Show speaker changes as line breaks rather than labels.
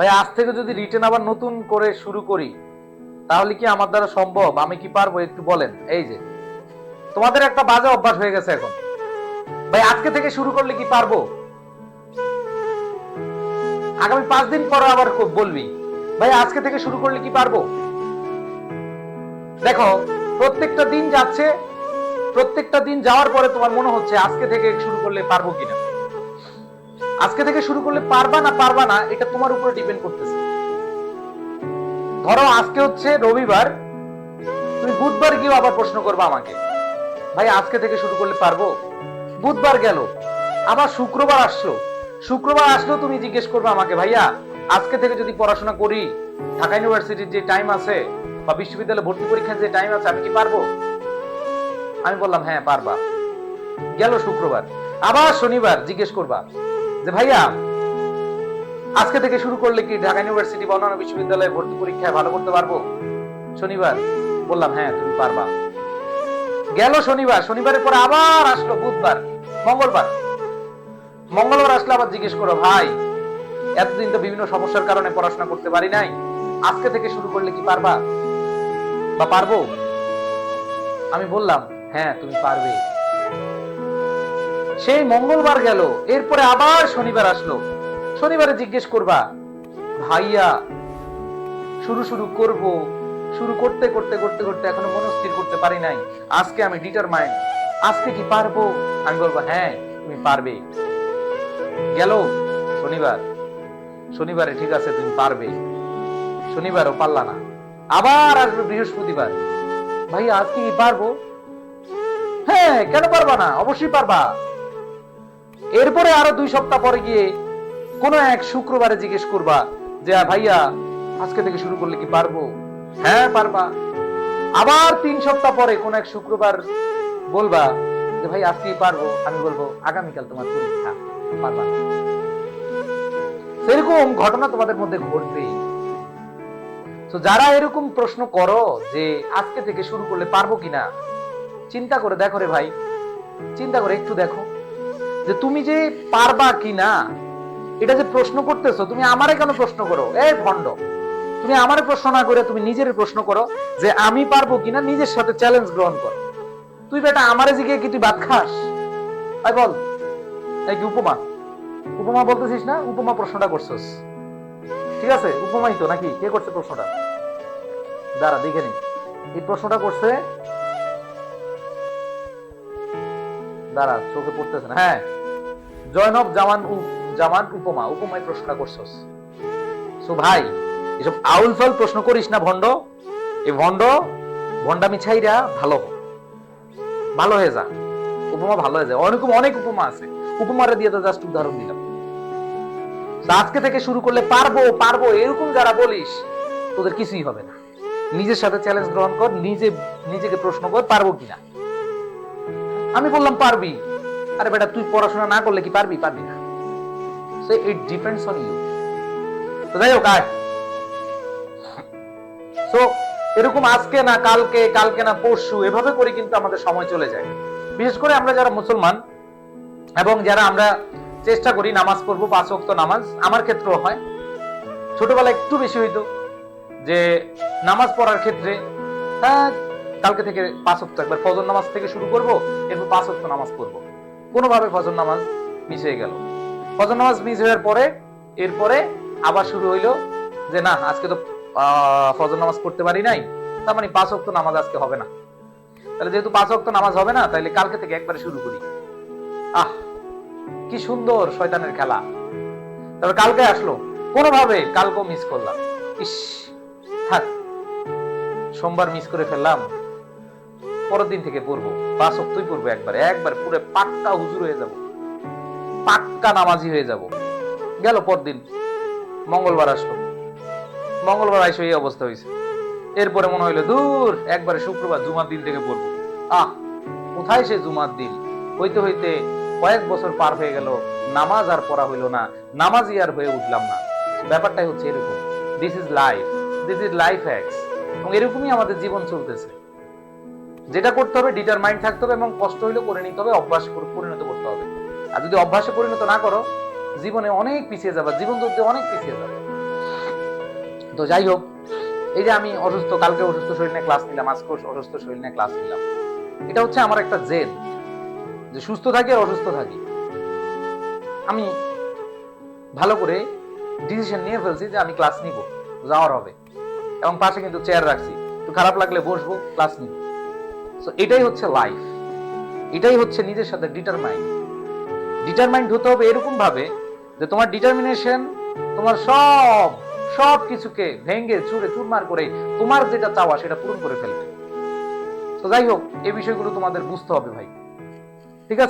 ভাই, আজ থেকে যদি রিটেন আবার নতুন করে শুরু করি, তাহলে কি আমার দ্বারা সম্ভব? আমি কি পারব? একটু বলেন। এই যে, তোমাদের একটা বাজে অভ্যাস হয়ে গেছে এখন। ভাই, আজকে থেকে শুরু করলে কি পারব? আগামী পাঁচ দিন পরে আবার বলবি। ভাই, আজকে থেকে শুরু করলে কি পারব? দেখো, প্রত্যেকটা দিন যাচ্ছে, প্রত্যেকটা দিন যাওয়ার পরে তোমার মনে হচ্ছে আজকে থেকে শুরু করলে পারব কিনা। আজকে থেকে শুরু করলে পারবা না পারবা না, এটা তোমার উপরে ডিপেন্ড করতেছে। ধরো আজকে হচ্ছে রবিবার, তুমি বুধবার গিয়ে আবার প্রশ্ন করবা আমাকে, ভাই, আজকে থেকে শুরু করলে পারব? বুধবার গেল, আবার শুক্রবার আসলো। শুক্রবার আসলো তুমি জিজ্ঞেস করবে আমাকে, ভাইয়া, আজকে থেকে যদি পড়াশোনা করি, ঢাকা ইউনিভার্সিটির যে টাইম আছে বা বিশ্ববিদ্যালয়ে ভর্তি পরীক্ষার যে টাইম আছে, আমি কি পারব? আমি বললাম হ্যাঁ পারবা। গেল শুক্রবার, আবার শনিবার জিজ্ঞেস করবা যে ভাইয়া, আজকে থেকে শুরু করলে কি ঢাকা ইউনিভার্সিটি বা অন্যান্য বিশ্ববিদ্যালয়ে ভর্তি পরীক্ষায় ভালো করতে পারব? শনিবার। বললাম হ্যাঁ তুমি পারবা। গেল শনিবার। শনিবারের পরে আবার আসলো বুধবার, মঙ্গলবার। মঙ্গলবার আসলে আবার জিজ্ঞেস করো, ভাই, এতদিন তো বিভিন্ন সমস্যার কারণে পড়াশোনা করতে পারি নাই। আজকে থেকে শুরু করলে কি পারবা? বা পারব? আমি বললাম হ্যাঁ তুমি পারবে। সেই মঙ্গলবার গেল, এরপরে আবার শনিবার আসলো। শনিবারে জিজ্ঞেস করবা, ভাইয়া, শুরু শুরু করব। শুরু করতে করতে করতে করতে এখনও মনস্থির করতে পারি নাই। আজকে আমি ডিটারমাইন্ড আজকে কি পারব? আমি বলব হ্যাঁ তুমি পারবে। গেল শনিবার। শনিবারে ঠিক আছে, তুমি পারবে। শনিবারও পারলা না। আবার আসবে বৃহস্পতিবার। ভাই আজকে কি পারব? হ্যাঁ কেন পারবা না? অবশ্যই পারবা। এরপরে আরও দুই সপ্তাহ পরে গিয়ে কোন এক শুক্রবারে জিজ্ঞেস করবা যে ভাইয়া, আজকে থেকে শুরু করলে কি পারব? হ্যাঁ পারবা। আবার তিন সপ্তাহ পরে কোন এক শুক্রবার বলবা যে, ভাই আজকেই পারব? আমি বলব, আগামীকাল তোমার পরীক্ষা, পারবা সেরকম ঘটনা তোমাদের মধ্যে ঘটবেই। তো যারা এরকম প্রশ্ন করো যে, আজকে থেকে শুরু করলে পারব কিনা? চিন্তা করে দেখো রে ভাই। চিন্তা করে একটু দেখো। যে তুমি যে পারবা কিনা এটা যে প্রশ্ন করতেছো, তুমি আমারে কেন প্রশ্ন করো? এই ভণ্ড, তুমি আমারে প্রশ্ন না করে তুমি নিজের প্রশ্ন করো যে আমি পারব কিনা নিজের সাথে চ্যালেঞ্জ গ্রহণ করো। তুই বেটা আমারে জিগে কি তুই ভাত খাস? আই বল, এই কি উপমা? উপমা বলতেছিস না? উপমা প্রশ্নটা করছস। ঠিক আছে, উপমাই তো নাকি? কে করছে প্রশ্নটা? দাঁড়া, দেখে নি। এই প্রশ্নটা করছে দাঁড়া, চোখে পড়তেছে না। হ্যাঁ জয়নব জামান জামান উপমা, উপমায় প্রশ্নটা করছস। সো ভাই, এসব আউল ফাউল প্রশ্ন করিস না ভন্ড এই ভন্ড ভন্ডামি ছাইরা ভালো ভালো হয়ে যা। উপমা ভালো হয়ে যায়। অনেক অনেক উপমা আছে। উপমারে দিয়ে তো জাস্ট উদাহরণ দিলাম। আজকে থেকে শুরু করলে পারব পারব, এরকম যারা বলিস, তোদের কিছুই হবে না। নিজের সাথে চ্যালেঞ্জ গ্রহণ কর, নিজে নিজেকে প্রশ্ন কর, পারব কিনা। আমি বললাম, পারবি? আরে বেটা, তুই পড়াশোনা না করলে কি পারবি? পারবি না। So it depends on you তো যাই হোক, আয়। সো এরকম আজকে না, কালকে কালকে না, পরশু, এভাবে করে কিন্তু আমাদের সময় চলে যায়। বিশেষ করে আমরা যারা মুসলমান এবং যারা আমরা চেষ্টা করি নামাজ পড়ব, পাঁচ ওয়াক্ত নামাজ, আমার ক্ষেত্রেও হয়। ছোটবেলায় একটু বেশি হইতো যে, নামাজ পড়ার ক্ষেত্রে হ্যাঁ কালকে থেকে পাঁচ ওয়াক্ত একবার ফজর নামাজ থেকে শুরু করব, এরপর পাঁচ ওয়াক্ত নামাজ পড়ব। কোনোভাবে ফজর নামাজ মিস হয়ে গেল। ফজর নামাজ মিস হওয়ার পরে, এরপরে আবার শুরু হইল যে না, আজকে তো ফজর নামাজ পড়তে পারি নাই, তার মানে পাঁচ ওয়াক্ত নামাজ আজকে হবে না। তাহলে যেহেতু পাঁচ ওয়াক্ত নামাজ হবে না, তাহলে কালকে থেকে একবারে শুরু করি। আহ, কি সুন্দর শয়তানের খেলা। তারপর কালকে আসলো, কোনোভাবে কালকেও মিস করলাম। ইস, থাক, সোমবার মিস করে ফেললাম। পরের দিন থেকে পড়ব। পাঁচ অক্টই পড়ব একবার। একবার পুরো পাক্কা হুজুর হয়ে যাব। পাক্কা নামাজি হয়ে যাব। গেল পরদিন মঙ্গলবার আসলো। মঙ্গলবার আইসো এই অবস্থা হয়েছে এরপরে মনে হইল, দূর, একবারে শুক্রবার জুমার দিন থেকে পড়ব। আহ, কোথায় সে জুমার দিন? হইতে হইতে কয়েক বছর পার হয়ে গেল, নামাজ আর পড়া হইল না। নামাজই আর হয়ে উঠলাম না। ব্যাপারটাই হচ্ছে এরকম। This is life this is life hacks এবং এরকমই আমাদের জীবন চলতেছে। যেটা করতে হবে ডিটারমাইন্ড থাকতে হবে এবং কষ্ট হইলে করে নিতে হবে, অভ্যাস পরিণত করতে হবে। আর যদি অভ্যাসে পরিণত না করো, জীবনে অনেক পিছিয়ে যাবে, জীবন যুদ্ধে অনেক পিছিয়ে যাবে। তো যাই হোক, এই যে আমি অসুস্থ, কালকে অসুস্থ শরীর নিয়ে ক্লাস নিলাম, আজকে অসুস্থ শরীর নিয়ে ক্লাস নিলাম। এটা হচ্ছে আমার একটা জেদ, যে সুস্থ থাকি আর অসুস্থ থাকি। আমি ভালো করে ডিসিশন নিয়ে ফেলছি যে আমি ক্লাস নিব, যাওয়ার হবে। এবং পাশে কিন্তু চেয়ার রাখছি। একটু খারাপ লাগলে বসবো ক্লাস নিব। সো এটাই হচ্ছে লাইফ এটাই হচ্ছে নিজের সাথে ডিটারমাইন্ড ডিটারমাইন্ড হতে হবে এরকম ভাবে যে তোমার ডিটারমিনেশন তোমার সব সব কিছুকে ভেঙে, চুরে, চুরমার করে তোমার যেটা চাওয়া সেটা পূরণ করে ফেলবে। তো যাই হোক এই বিষয়গুলো তোমাদের বুঝতে হবে ভাই। ঠিক আছে?